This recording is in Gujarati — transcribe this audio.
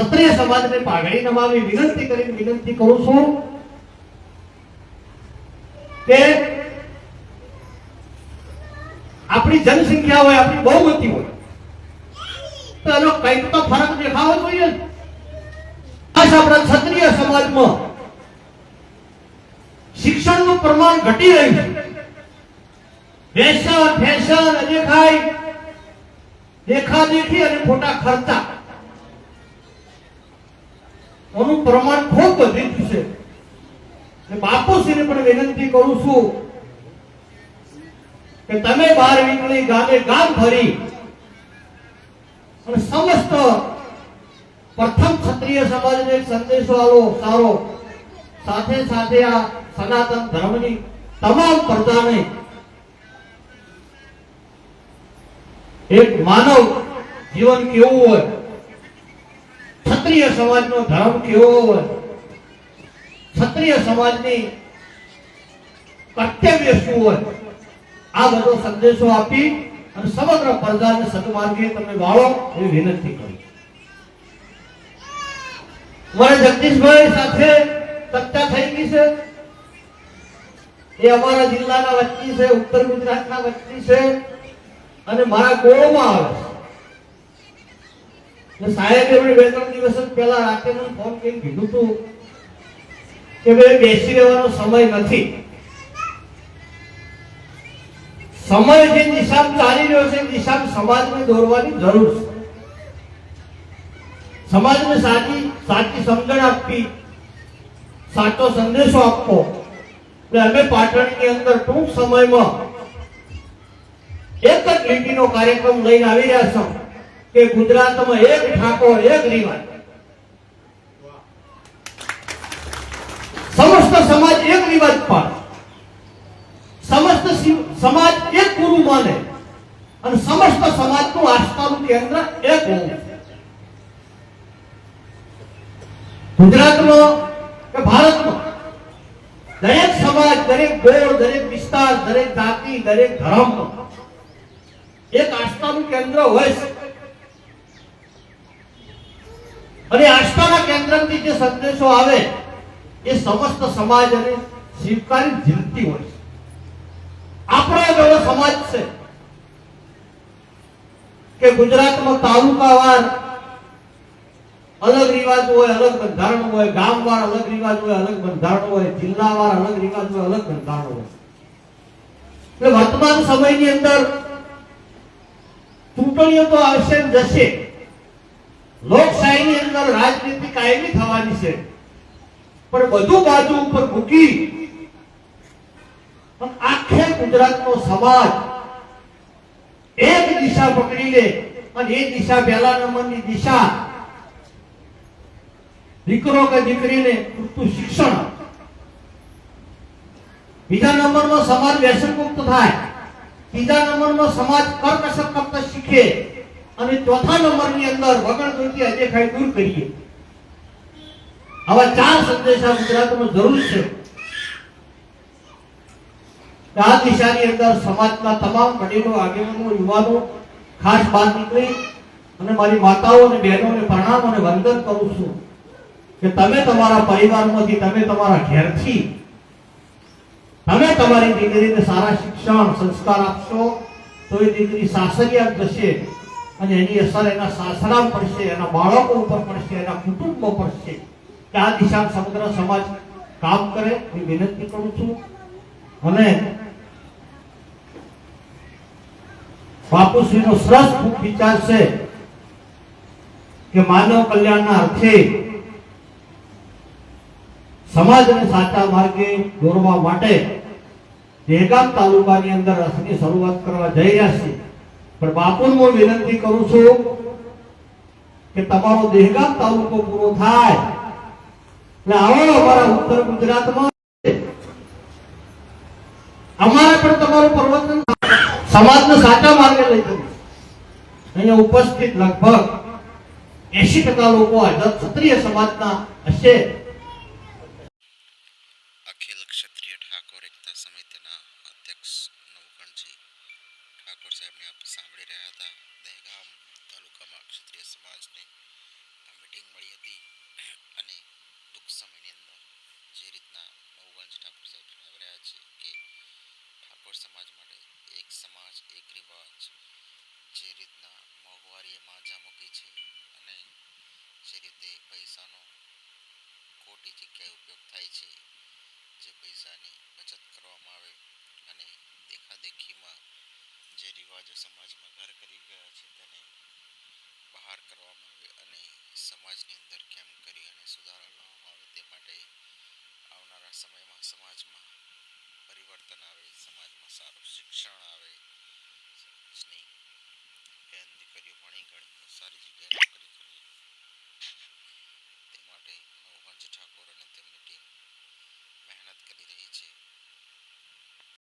ક્ષત્રિય સમાજને પાઘડી નમાવી, વિનંતી કરીને વિનંતી કરું છું કે આપણી જનસંખ્યા હોય, આપણી બહુમતી હોય, તો એનો કંઈક તો ફરક દેખાવો જોઈએ. આપણા ક્ષત્રિય સમાજમાં શિક્ષણનું પ્રમાણ ઘટી રહ્યું છે. ફેશન ફેશન દેખાય. દેખાદેખી અને ખોટા ખર્ચા. એનું પ્રમાણ ખૂબ વધી ગયું છે. બાપુશ્રીને પણ વિનંતી કરું છું કે તમે બહાર નીકળી ગામે ગામ ફરી અને સમસ્ત પ્રથમ ક્ષત્રિય સમાજને સંદેશો આવો સારો. સાથે સાથે આ સનાતન ધર્મની તમામ પ્રજાને એક માનવ જીવન કેવું હોય? ક્ષત્રિય સમાજનો ધર્મ કેવો હોય? ક્ષત્રિય સમાજની કર્તવ્ય શું હોય? આ બધો સંદેશો આપી અને સમગ્ર પ્રજાને સદમાર્ગે તમે વાળો એવી વિનંતી કરી. મારે જગદીશભાઈ સાથે ચર્ચા થઈ ગઈ છે. એ અમારા જિલ્લાના વચ્ચે છે, ઉત્તર ગુજરાતના વચ્ચે છે અને મારા ગોળમાં આવે છે. સાહેબે બે ત્રણ દિવસ પહેલા રાતે મને ફોન કરીને કીધું કે ભાઈ, બેસી રહેવાનો સમય નથી. સમય જે દિશામાં ચાલી રહ્યો દોરવાની જરૂર છે. સમાજને સાચી સાચી સમજણ આપવી, સાચો સંદેશો આપવો. એટલે અમે પાટણની અંદર ટૂંક સમયમાં એક જ લીટીનો કાર્યક્રમ લઈને આવી રહ્યા છો કે ગુજરાતમાં એક ઠાકોર, એક રિવાજ. સમસ્ત સમાજ એક રિવાજ પાડે. સમસ્ત સમાજ એક ગુરુ માને. અને સમસ્ત સમાજનું આસ્થાનું કેન્દ્ર એક હોવું ગુજરાતમાં કે ભારતમાં દરેક સમાજ, દરેક ગોળ દરેક વિસ્તાર, દરેક જાતિ, દરેક ધર્મ એક આસ્થાનું કેન્દ્ર હોય છે. અને આસ્થાના કેન્દ્રથી જે સંદેશો આવે, એ સમસ્ત સમાજ અને સ્વીકારી જીવતી હોય છે. આપણો એવો સમાજ છે કે ગુજરાતમાં તાલુકાવાર અલગ રિવાજ હોય, અલગ બંધારણ હોય, ગામવાર અલગ રિવાજ હોય, અલગ બંધારણ હોય, જિલ્લાવાર અલગ રિવાજ હોય, અલગ બંધારણ હોય. એટલે વર્તમાન સમયની અંદર ચૂંટણીઓ તો આવશે જશે. લોકશાહીની અંદર રાજનીતિ કાયમી થવાની છે. પણ બધું બાજુ ઉપર મૂકી પણ આખે ગુજરાતનો સમાજ એક દિશા પકડી લે અને એ દિશા પહેલા નંબરની દિશા. દીકરો કે દીકરીને પૂરતું શિક્ષણ બીજા નંબરમાં સમાજ વ્યસન મુક્ત થાય. ત્રીજા નંબરમાં સમાજ કરકસર કરતા શીખે. અને ચોથા નંબરની અંદર વગણ કૃતિ અદેખાઈ દૂર કરીએ. આવા ચાર સંદેશા ગુજરાતમાં જરૂર છે. આ દિશાની અંદર સમાજના તમામ વડીલો, આગેવાનો, યુવાનો ખાસ બહાર નીકળી અને મારી માતાઓ અને બહેનોને પ્રણામ અને વંદન કરું છું કે તમે તમારા પરિવારમાંથી, તમે તમારા ઘેરથી, તમે તમારી દીકરીને સારા શિક્ષણ, સંસ્કાર આપશો, તો એ દીકરી સાસરિયા જશે અને એની અસર એના સાસરા પડશે એના બાળકો ઉપર પડશે એના કુટુંબો પડશે કે આ દિશામાં સમગ્ર સમાજ કામ કરે એ વિનંતી કરું છું. અને બાપુશ્રીનો શ્રેષ્ઠ વિચાર છે કે માનવ કલ્યાણના અર્થે સમાજને સાચા માર્ગે દોરવા માટે દહેગામ તાલુકાની અંદર રથની શરૂઆત કરવા જઈ રહ્યા છે પણ બાપુને વિનંતી કરું છું કે તમારો દેહગામ તાલુકો પૂરો થાય. એટલે આવો અમારા ઉત્તર ગુજરાતમાં. અમારે પણ તમારું પ્રવચન સમાજને સાચા માર્ગે લઈ જવું. અહીંયા ઉપસ્થિત લગભગ એસી ટકા લોકો ક્ષત્રિય સમાજના હશે. એક સમાજ, એક રિવાજ જે રીતના મોંઘવારીએ માંજા મૂકી છે અને જે રીતે પૈસાનો ખોટી જગ્યાએ ઉપયોગ થાય છે, જે પૈસાની બચત કરવામાં આવે અને દેખાદેખીમાં જે રિવાજો સમાજમાં ઘર કરી ગયા છે તેને બહાર કરવામાં આવે અને સમાજની અંદર